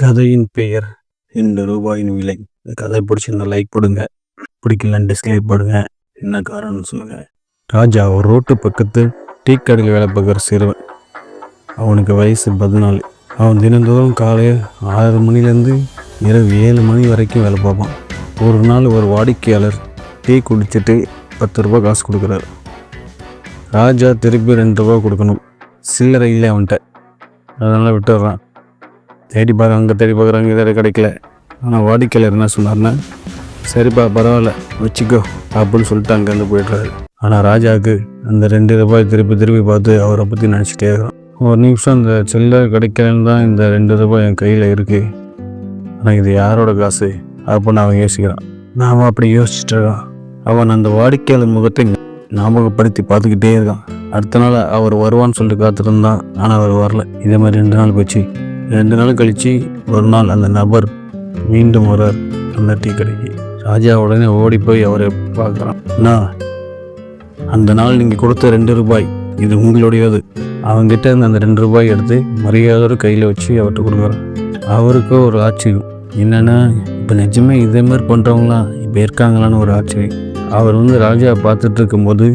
கதையின் பெயர் ரெண்டு ரூபாயின் விலை. இந்த கதை பிடிச்சிருந்தா லைக் போடுங்க. பிடிக்கலன்னு டிஸ்லைக் போடுங்க. என்ன காரணம்னு சொல்லுங்க. ராஜா ஒரு ரோட்டு பக்கத்து டீ கடையில் வேலை பார்க்குற சிறுவன். அவனுக்கு வயசு பதினாலு. அவன் தினந்தோறும் காலையில் ஆறு மணிலேருந்து இரவு ஏழு மணி வரைக்கும் வேலை பார்ப்பான். ஒரு நாள் ஒரு வாடிக்கையாளர் டீ குடிச்சிட்டு பத்து ரூபா காசு கொடுக்குறாரு. ராஜா திருப்பி ரெண்டு ரூபா கொடுக்கணும். சில்லறை இல்லை அவன்கிட்ட. அதனால் விட்டுடுறான். தேடி பார்க்க அங்கே தேடி பார்க்குறாங்க இதில் கிடைக்கல. ஆனால் வாடிக்கையாளர் என்ன சொன்னார்னா சரிப்பா பரவாயில்ல வச்சுக்கோ அப்படின்னு சொல்லிட்டு அங்கேருந்து போயிடுறாரு. ஆனால் ராஜாவுக்கு அந்த ரெண்டு ரூபாய் திருப்பி திருப்பி பார்த்து அவரை பற்றி நினச்சிட்டே இருக்கிறோம் ஒரு நிமிஷம் அந்த செல்லர் கிடைக்கலன்னு தான் இந்த ரெண்டு ரூபாய் என் கையில் இருக்குது ஆனால் இது யாரோட காசு? அப்படின்னு அவன் யோசிக்கிறான். நாம் அப்படி யோசிச்சுட்டு இருக்கான். அவன் அந்த வாடிக்கையாளர் முகத்தை ஞாபகப்படுத்தி பார்த்துக்கிட்டே இருக்கான். அடுத்த நாள் அவர் வருவான்னு சொல்லிட்டு காத்திருந்தான். ஆனால் அவர் வரல. இதே மாதிரி ரெண்டு நாள் போச்சு. ரெண்டு நாள் கழித்து ஒரு நாள் அந்த நபர் மீண்டும் வரார் அந்த டீ கடைக்கு. ராஜா உடனே ஓடி போய் அவரை பார்க்குறான். அண்ணா அந்த நாள் நீங்கள் கொடுத்த ரெண்டு ரூபாய் இது உங்களுடையது. அவங்ககிட்ட இருந்து அந்த ரெண்டு ரூபாய் எடுத்து மரியாதையோட கையில் வச்சு அவர்கிட்ட கொடுக்குறான். அவருக்கும் ஒரு ஆச்சரியம். என்னென்னா இப்போ நிஜமே இதே மாதிரி பண்ணுறவங்களாம் இப்போ இருக்காங்களான்னு ஒரு ஆச்சரியம். அவர் வந்து ராஜா பார்த்துட்டு இருக்கும்போது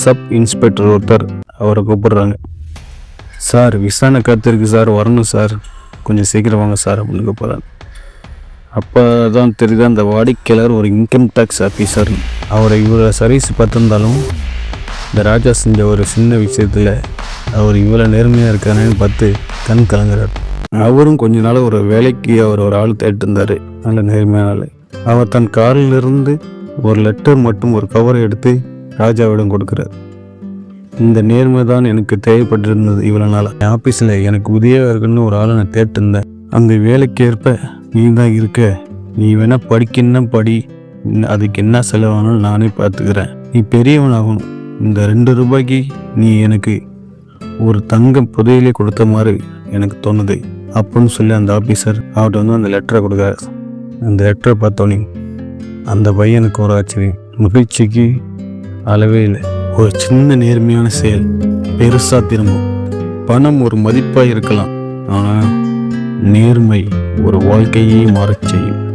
சப் இன்ஸ்பெக்டர் ஒருத்தர் அவரை கூப்பிடுறாங்க. சார் விசாரணை காத்திருக்கு சார் வரணும் சார். கொஞ்சம் சீக்கிரம் வாங்க சார் அப்படின்னு போகிறார் அப்போ தான் தெரியுது அந்த வாடிக்கையாளர் ஒரு இன்கம் டேக்ஸ் ஆஃபீஸர் அவரை இவ்வளோ சர்வீஸ் பார்த்துருந்தாலும் இந்த ராஜா செஞ்ச ஒரு சின்ன விஷயத்தில் அவர் இவ்வளோ நேர்மையாக இருக்கானேன்னு பார்த்து கண் கலங்குறார். அவரும் கொஞ்ச நாள் ஒரு வேலைக்கு அவர் ஒரு ஆள் தேடிட்டு இருந்தார். நல்ல நேர்மையான ஆள். அவர் தன் காரிலிருந்து ஒரு லெட்டர் மட்டும் ஒரு கவரை எடுத்து ராஜாவிடம் கொடுக்குறார். இந்த நேர்மை தான் எனக்கு தேவைப்பட்டிருந்தது இவ்வளோ நாளாக என் ஆஃபீஸில் எனக்கு உதவியாக இருக்குன்னு ஒரு ஆளை நான் கேட்டிருந்தேன் அந்த வேலைக்கேற்ப நீ தான் இருக்க. நீ வேணால் படிக்கணும் படி. அதுக்கு என்ன செலவானாலும் நானே பார்த்துக்கிறேன் நீ பெரியவன் ஆகணும் இந்த ரெண்டு ரூபாய்க்கு நீ எனக்கு ஒரு தங்கம் புதையிலே கொடுத்த மாதிரி எனக்கு தோணுது. அப்படின்னு சொல்லி அந்த ஆஃபீஸர் அவர்கிட்ட வந்து அந்த லெட்டரை கொடுக்க அந்த லெட்டரை பார்த்தோன்னே அந்த பையனுக்கு ஒரு ஆச்சரியம். மகிழ்ச்சிக்கு அளவே இல்லை. ஒரு சின்ன நேர்மையான செயல். பெருசாக திரும்பும். பணம் ஒரு மதிப்பாக இருக்கலாம். ஆனால் நேர்மை ஒரு வாழ்க்கையை மாறச் செய்யும்.